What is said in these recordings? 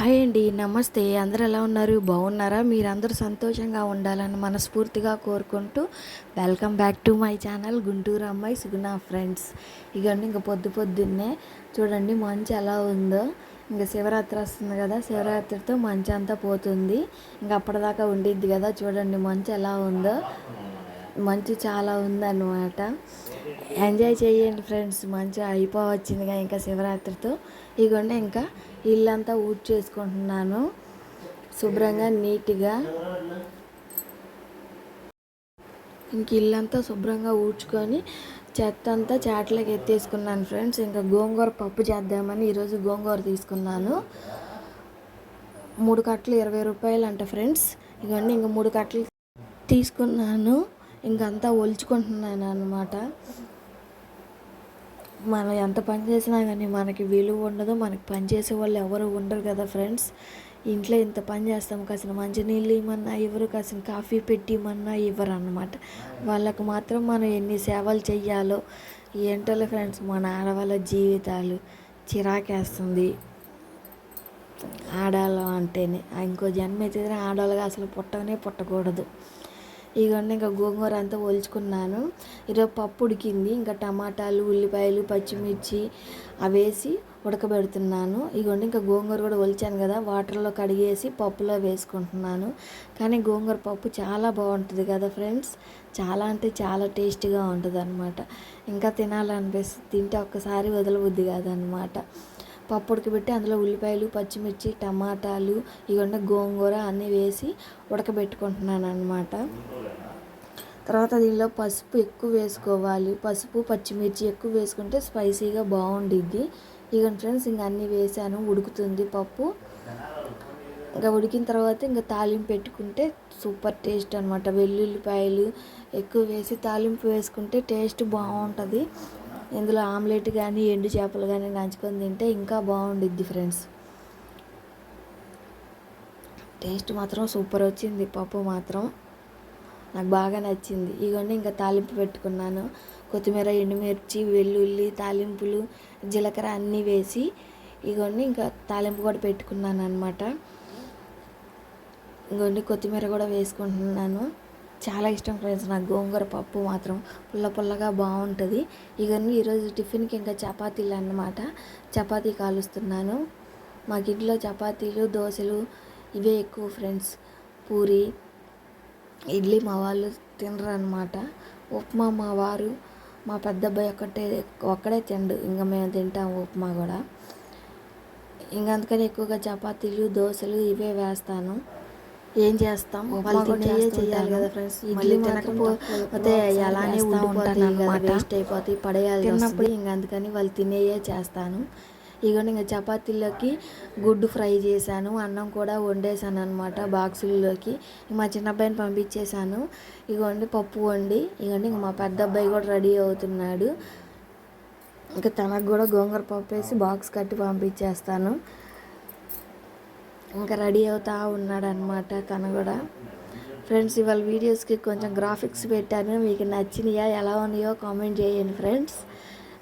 Hi అండి నమస్తే. అందరు ఎలా ఉన్నారు? బాగున్నారా? మీరందరూ సంతోషంగా ఉండాలని మనస్ఫూర్తిగా కోరుకుంటూ welcome back to my channel Guntur అమ్మాయి సుగుణ ఫ్రెండ్స్. ఇగండి ఇంకా పొద్దు పొద్దున్నే చూడండి మంచు ఎలా ఉందో. ఇంకా శివరాత్రి వస్తుంది కదా శివరాత్రితో మంచు అంతా పోతుంది. ఇంకా అప్పటిదాకా ఉండిద్ది కదా చూడండి మంచు ఎలా ఉందో. మంచి చాలా ఉందన్నమాట. ఎంజాయ్ చేయండి ఫ్రెండ్స్ మంచిగా అయిపోవచ్చిందిగా ఇంకా శివరాత్రితో. ఇగోండి ఇంకా ఇల్లంతా ఊడ్ చేసుకుంటున్నాను శుభ్రంగా నీట్గా. ఇంక ఇల్లంతా శుభ్రంగా ఊడ్చుకొని చెత్త అంతా చాట్లోకి ఎత్తేసుకున్నాను ఫ్రెండ్స్ ఇంకా గోంగూర పప్పు చేద్దామని ఈరోజు గోంగూర తీసుకున్నాను. మూడు కట్టలు ఇరవై రూపాయలు అంట ఫ్రెండ్స్ ఇవన్నీ ఇంకా మూడు కట్టలు తీసుకున్నాను. ఇంకంతా ఒలుచుకుంటున్నాను అనమాట మనం ఎంత పని చేసినా కానీ మనకి విలువ ఉండదు మనకి పని చేసే వాళ్ళు ఎవరు ఉండరు కదా ఫ్రెండ్స్. ఇంట్లో ఇంత పని చేస్తాం కాసిన మంచినీళ్ళు ఇవ్వమన్నా ఇవ్వరు కాసిన కాఫీ పెట్టి ఇవ్వమన్నా ఇవ్వరు అనమాట వాళ్ళకు మాత్రం మనం ఎన్ని సేవలు చెయ్యాలో ఏంటో ఫ్రెండ్స్ మన ఆడవాళ్ళ జీవితాలు చిరాకేస్తుంది. ఆడాలి అంటేనే ఇంకో జన్మ అయితే ఆడవాళ్ళగా అసలు పుట్టనే పుట్టకూడదు. ఇవన్నీ ఇంకా గోంగూర అంతా ఒలుచుకున్నాను. ఈరోజు పప్పు ఉడికింది. ఇంకా టమాటాలు ఉల్లిపాయలు పచ్చిమిర్చి అవేసి ఉడకబెడుతున్నాను. ఇగోండి ఇంకా గోంగూర కూడా ఒలిచాను కదా వాటర్లో కడిగేసి పప్పులో వేసుకుంటున్నాను. కానీ గోంగూర పప్పు చాలా బాగుంటుంది కదా ఫ్రెండ్స్. చాలా అంటే చాలా టేస్టీగా ఉంటుంది అనమాట ఇంకా తినాలనిపిస్తుంది తింటే ఒక్కసారి వదలబుద్ది కాదనమాట పప్పు ఉడకబెట్టి అందులో ఉల్లిపాయలు పచ్చిమిర్చి టమాటాలు ఇవన్నీ గోంగూర అన్నీ వేసి ఉడకబెట్టుకుంటున్నాను అనమాట తర్వాత దీనిలో పసుపు ఎక్కువ వేసుకోవాలి. పసుపు పచ్చిమిర్చి ఎక్కువ వేసుకుంటే స్పైసీగా బాగుండిద్ది. ఇక ఫ్రెండ్స్ ఇంకా అన్నీ వేసాను ఉడుకుతుంది పప్పు. ఇంకా ఉడికిన తర్వాత ఇంకా తాలింపు పెట్టుకుంటే సూపర్ టేస్ట్ అనమాట వెల్లుల్లిపాయలు ఎక్కువ వేసి తాలింపు వేసుకుంటే టేస్ట్ బాగుంటుంది. ఇందులో ఆమ్లెట్ కానీ ఎండు చేపలు కానీ నంచుకొని తింటే ఇంకా బాగుండిద్ది ఫ్రెండ్స్. టేస్ట్ మాత్రం సూపర్ వచ్చింది పప్పు మాత్రం. నాకు బాగా నచ్చింది. ఇవన్నీ ఇంకా తాలింపు పెట్టుకున్నాను. కొత్తిమీర ఎండుమిర్చి వెల్లుల్లి తాలింపులు జీలకర్ర అన్నీ వేసి ఇవన్నీ ఇంకా తాలింపు కూడా పెట్టుకున్నాను అనమాట ఇంకొన్ని కొత్తిమీర కూడా వేసుకుంటున్నాను. చాలా ఇష్టం ఫ్రెండ్స్ నాకు గోంగూర పప్పు మాత్రం పుల్ల పుల్లగా బాగుంటుంది ఇవన్నీ ఈరోజు టిఫిన్కి ఇంకా చపాతీలు అన్నమాట. చపాతీ కాలుస్తున్నాను. మాకు ఇంట్లో చపాతీలు దోశలు ఇవే ఎక్కువ ఫ్రెండ్స్ పూరి ఇడ్లీ మా వాళ్ళు తినరు అనమాట ఉప్మా మా వారు మా పెద్ద అబ్బాయి ఒక్కటే ఒక్కడే తిండు. ఇంకా మేము తింటాం ఉప్మా కూడా. ఇంకా అందుకని ఎక్కువగా చపాతీలు దోశలు ఇవే వేస్తాను. ఏం చేస్తాం? వాళ్ళు తినేయే చేయాలి కదా ఫ్రెండ్స్ ఇడ్లీ తినకపోతే అలానే ఉండిపోతాయి అనమాట వేస్ట్ అయిపోతాయి పడేయాలి తిన్నప్పుడు ఇంకా అందుకని వాళ్ళు తినేయే చేస్తాను. ఇగోండి ఇంకా చపాతీలోకి గుడ్డు ఫ్రై చేశాను అన్నం కూడా వండేసాను అనమాట బాక్సుల్లోకి. మా చిన్న అబ్బాయిని పంపించేశాను. ఇగోండి పప్పు వండి ఇగోండి ఇంక మా పెద్ద అబ్బాయి కూడా రెడీ అవుతున్నాడు. ఇంకా తనకు కూడా గోంగూర పప్పు వేసి బాక్స్ కట్టి పంపించేస్తాను. ఇంకా రెడీ అవుతా ఉన్నాడనమాట తను కూడా. ఫ్రెండ్స్ ఇవాళ వీడియోస్కి కొంచెం గ్రాఫిక్స్ పెట్టాను. మీకు నచ్చినాయా ఎలా ఉన్నాయో కామెంట్ చేయండి ఫ్రెండ్స్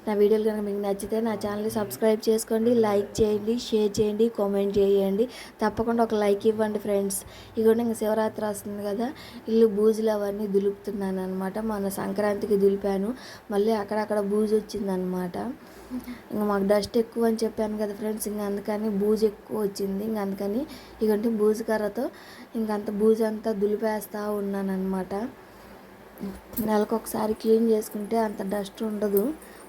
నా వీడియోలు కనుక మీకు నచ్చితే నా ఛానల్ని సబ్స్క్రైబ్ చేసుకోండి లైక్ చేయండి షేర్ చేయండి కామెంట్ చేయండి. తప్పకుండా ఒక లైక్ ఇవ్వండి ఫ్రెండ్స్ ఇదిగోండి ఇంకా శివరాత్రి వస్తుంది కదా ఇల్లు బూజులు అవన్నీ దులుపుతున్నాను అనమాట మన సంక్రాంతికి దులిపాను. మళ్ళీ అక్కడక్కడ బూజు వచ్చిందనమాట ఇంకా మాకు డస్ట్ ఎక్కువ అని చెప్పాను కదా ఫ్రెండ్స్ ఇంకా అందుకని బూజు ఎక్కువ వచ్చింది. ఇంకా అందుకని ఇకంటే బూజు కర్రతో ఇంకంత బూజు అంతా దులిపేస్తూ ఉన్నాను అనమాట నెలకొకసారి క్లీన్ చేసుకుంటే అంత డస్ట్ ఉండదు.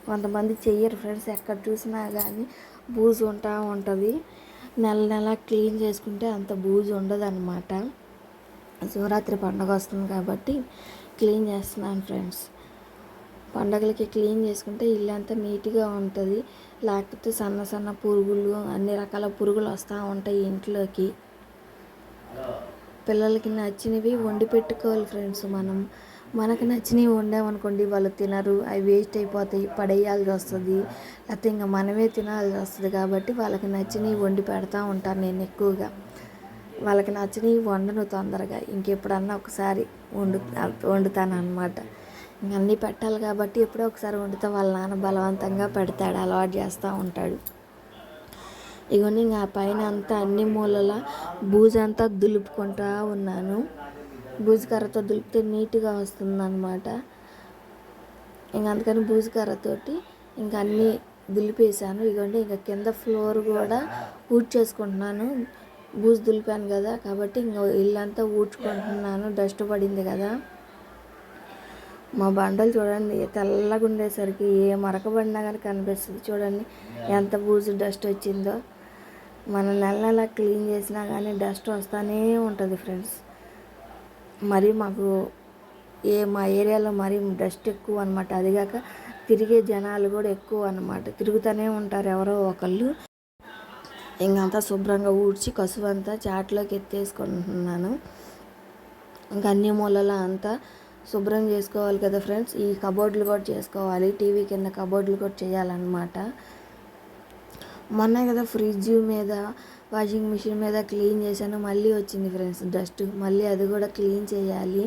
కొంతమంది చెయ్యరు ఫ్రెండ్స్ ఎక్కడ చూసినా కానీ బూజు ఉంటా ఉంటుంది. నెల నెల క్లీన్ చేసుకుంటే అంత బూజు ఉండదు అనమాట శివరాత్రి పండుగ వస్తుంది కాబట్టి క్లీన్ చేస్తున్నాను ఫ్రెండ్స్. పండగలకి క్లీన్ చేసుకుంటే ఇల్లు అంతా నీట్గా ఉంటుంది. లేకపోతే సన్న సన్న పురుగులు అన్ని రకాల పురుగులు వస్తూ ఉంటాయి ఇంట్లోకి. పిల్లలకి నచ్చినవి వండి పెట్టుకోవాలి ఫ్రెండ్స్ మనం. మనకు నచ్చినవి వండామనుకోండి వాళ్ళు తినరు అవి వేస్ట్ అయిపోతాయి పడేయాల్సి వస్తుంది. లేకపోతే ఇంకా మనమే తినాల్సి వస్తుంది కాబట్టి వాళ్ళకి నచ్చినవి వండి పెడతా ఉంటాను నేను ఎక్కువగా. వాళ్ళకి నచ్చినవి వండను తొందరగా. ఇంకెప్పుడన్నా ఒకసారి వండు వండుతాను అనమాట అన్నీ పెట్టాలి కాబట్టి ఎప్పుడో ఒకసారి వండితే వాళ్ళ నాన్న బలవంతంగా పెడతాడు అలవాటు చేస్తూ ఉంటాడు. ఇవన్నీ ఇంకా పైన అంతా అన్ని మూలల బూజంతా దులుపుకుంటా ఉన్నాను. బూజుకర్రతో దులిపితే నీట్గా వస్తుంది అనమాట ఇంక అందుకని బూజుకర్రతోటి ఇంకా అన్నీ దులిపేసాను ఇదిగోండి ఇంకా కింద ఫ్లోర్ కూడా ఊడ్చేసుకుంటున్నాను. బూజు దులిపాను కదా కాబట్టి ఇంకా ఇల్లంతా ఊడ్చుకుంటున్నాను. డస్ట్ పడింది కదా. మా బండలు చూడండి తెల్లగా ఉండేసరికి ఏ మరక పడినా కానీ కనిపిస్తుంది చూడండి. ఎంత బూజు డస్ట్ వచ్చిందో. మనం నెల నెల క్లీన్ చేసినా కానీ డస్ట్ వస్తూనే ఉంటుంది ఫ్రెండ్స్. మరి మాకు ఏ మా ఏరియాలో మరీ డస్ట్ ఎక్కువ అనమాట అదిగాక తిరిగే జనాలు కూడా ఎక్కువ అనమాట తిరుగుతూనే ఉంటారు ఎవరో ఒకళ్ళు. ఇంకంతా శుభ్రంగా ఊడ్చి కసువంతా చాట్లోకి ఎత్తేసుకుంటున్నాను. ఇంకా అన్ని మూలలో అంతా శుభ్రం చేసుకోవాలి కదా ఫ్రెండ్స్. ఈ కబోర్డులు కూడా చేసుకోవాలి. టీవీ కింద కబోర్డులు కూడా చేయాలన్నమాట. మొన్న కదా ఫ్రిడ్జ్ మీద వాషింగ్ మిషన్ మీద క్లీన్ చేశాను. మళ్ళీ వచ్చింది ఫ్రెండ్స్ డస్ట్. మళ్ళీ అది కూడా క్లీన్ చేయాలి.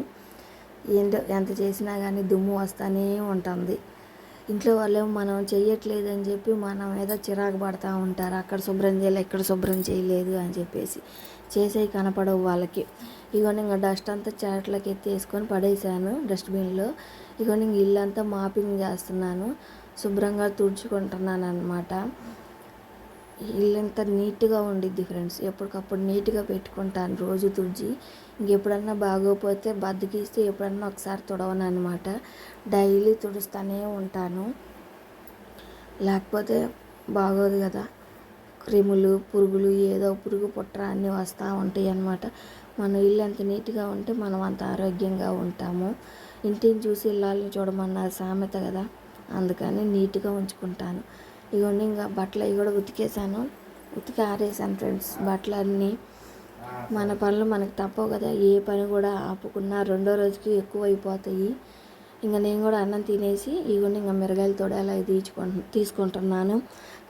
ఏంటో ఎంత చేసినా కానీ దుమ్ము వస్తూనే ఉంటుంది. ఇంట్లో వాళ్ళు మనం చెయ్యట్లేదని చెప్పి మన మీద చిరాకు పడతా ఉంటారు. అక్కడ శుభ్రం చేయలేదు ఇక్కడ శుభ్రం చేయలేదు అని చెప్పేసి చేసేవి కనపడవు వాళ్ళకి. ఇగోని ఇంకా డస్ట్ అంతా చాట్లకి ఎత్తేసుకొని పడేసాను డస్ట్బిన్లో. ఇగోని ఇంక ఇల్లంతా మాపింగ్ చేస్తున్నాను శుభ్రంగా తుడుచుకుంటున్నాను అనమాట ఇల్లంతా నీట్గా ఉండిద్ది ఫ్రెండ్స్. ఎప్పటికప్పుడు నీట్గా పెట్టుకుంటాను రోజు తుడిచి. ఇంకెప్పుడన్నా బాగోపోతే బద్దకిస్తే ఎప్పుడన్నా ఒకసారి తుడవను అనమాట డైలీ తుడుస్తూనే ఉంటాను. లేకపోతే బాగోదు కదా. క్రిములు పురుగులు ఏదో పురుగు పుట్ర అన్నీ వస్తూ ఉంటాయి అన్నమాట. మన ఇల్లు ఎంత నీట్గా ఉంటే మనం అంత ఆరోగ్యంగా ఉంటాము. ఇంటిని చూసి ఇల్లాలని చూడమన్నారు సామెత కదా. అందుకని నీట్గా ఉంచుకుంటాను. ఇవన్నీ ఇంకా బట్టలు అవి కూడా ఉతికేసాను. ఉతికి ఆరేసాను ఫ్రెండ్స్ బట్టలు అన్నీ మన పనులు మనకు తప్పవు కదా ఏ పని కూడా ఆపుకున్నా రెండో రోజుకి ఎక్కువ అయిపోతాయి ఇంకా నేను కూడా అన్నం తినేసి ఇవన్నీ ఇంకా మిరగాయలు అవి తీసుకు తీసుకుంటున్నాను.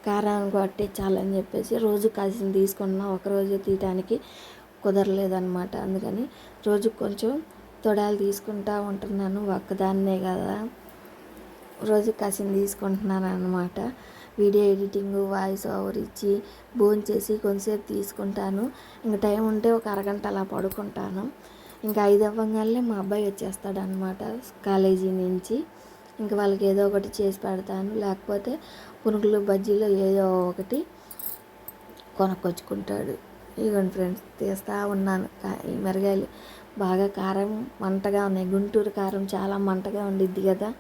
కారం కొట్టే చాలని చెప్పేసి రోజు కాసిన తీసుకున్నా ఒకరోజు తీయటానికి కుదరలేదన్నమాట. అందుకని రోజు కొంచెం తొడాలు తీసుకుంటా ఉంటున్నాను ఒక్కదాన్నే కదా. రోజు కాసిన తీసుకుంటున్నాను అనమాట వీడియో ఎడిటింగ్ వాయిస్ ఓవర్ ఇచ్చి భోజనం చేసి కొంతసేపు తీసుకుంటాను. ఇంకా టైం ఉంటే ఒక అరగంట అలా పడుకుంటాను. ఇంకా ఐదు అవ్వగానే మా అబ్బాయి వచ్చేస్తాడు అనమాట కాలేజీ నుంచి. ఇంకా వాళ్ళకి ఏదో ఒకటి చేసి పెడతాను. లేకపోతే పునుకులు బజ్జీలు ఏదో ఒకటి కొనుక్కొచ్చుకుంటాడు. ఇవ్వండి ఫ్రెండ్స్ తీస్తూ ఉన్నాను. ఈ మిరగాయలు బాగా కారం మంటగా ఉన్నాయి. గుంటూరు కారం చాలా మంటగా ఉండిద్ది కదా.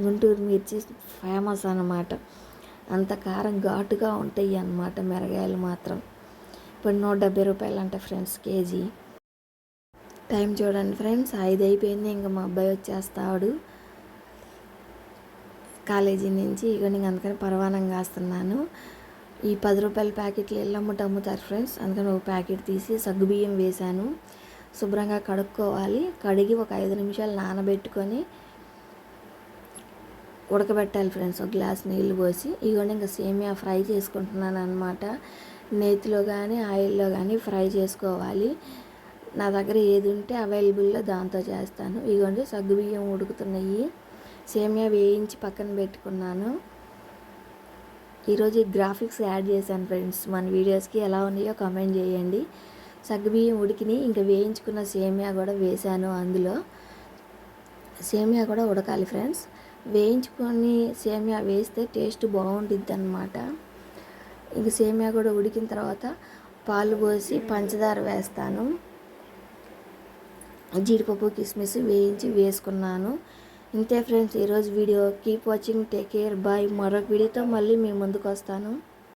గుంటూరు మిర్చి ఫేమస్ అన్నమాట. అంత కారం ఘాటుగా ఉంటాయి అన్నమాట మిరగాయలు మాత్రం. ఇప్పుడు నూట డెబ్బై రూపాయలు అంట ఫ్రెండ్స్ కేజీ. టైం చూడండి ఫ్రెండ్స్ ఐదు అయిపోయింది ఇంకా మా అబ్బాయి వచ్చేస్తాడు. కాలేజీ నుంచి ఇక నేను అందుకని పరవానం కాస్తున్నాను. ఈ పది రూపాయల ప్యాకెట్లు ఎల్లమ్మట అమ్ముతారు ఫ్రెండ్స్. అందుకని ఒక ప్యాకెట్ తీసి సగ్గుబియ్యం వేశాను. శుభ్రంగా కడుక్కోవాలి. కడిగి ఒక ఐదు నిమిషాలు నానబెట్టుకొని ఉడకబెట్టాలి ఫ్రెండ్స్. ఒక గ్లాస్ నీళ్ళు పోసి ఇదిగోండి ఇంకా సేమియా ఫ్రై చేసుకుంటున్నాను అనమాట నేతిలో కానీ ఆయిల్లో కానీ ఫ్రై చేసుకోవాలి. నా దగ్గర ఏది ఉంటే అవైలబుల్లో దాంతో చేస్తాను. ఇదిగోండి సగ్గుబియ్యం ఉడుకుతున్నాయి. సేమియా వేయించి పక్కన పెట్టుకున్నాను. ఈరోజు గ్రాఫిక్స్ యాడ్ చేశాను ఫ్రెండ్స్. మన వీడియోస్కి ఎలా ఉన్నాయో కామెంట్ చేయండి. సగ్గుబియ్యం ఉడికిని ఇంకా వేయించుకున్న సేమియా కూడా వేశాను అందులో. సేమియా కూడా ఉడకాలి ఫ్రెండ్స్. వేయించుకొని సేమియా వేస్తే టేస్ట్ బాగుంటుంది అనమాట ఇంక సేమియా కూడా ఉడికిన తర్వాత పాలు పోసి పంచదార వేస్తాను. జీడిపప్పు కిస్మిస్ వేయించి వేసుకున్నాను. ఇంతే ఫ్రెండ్స్ ఈరోజు video. Keep watching take care bye. మరొక వీడియోతో మళ్ళీ మీ ముందుకు వస్తాను.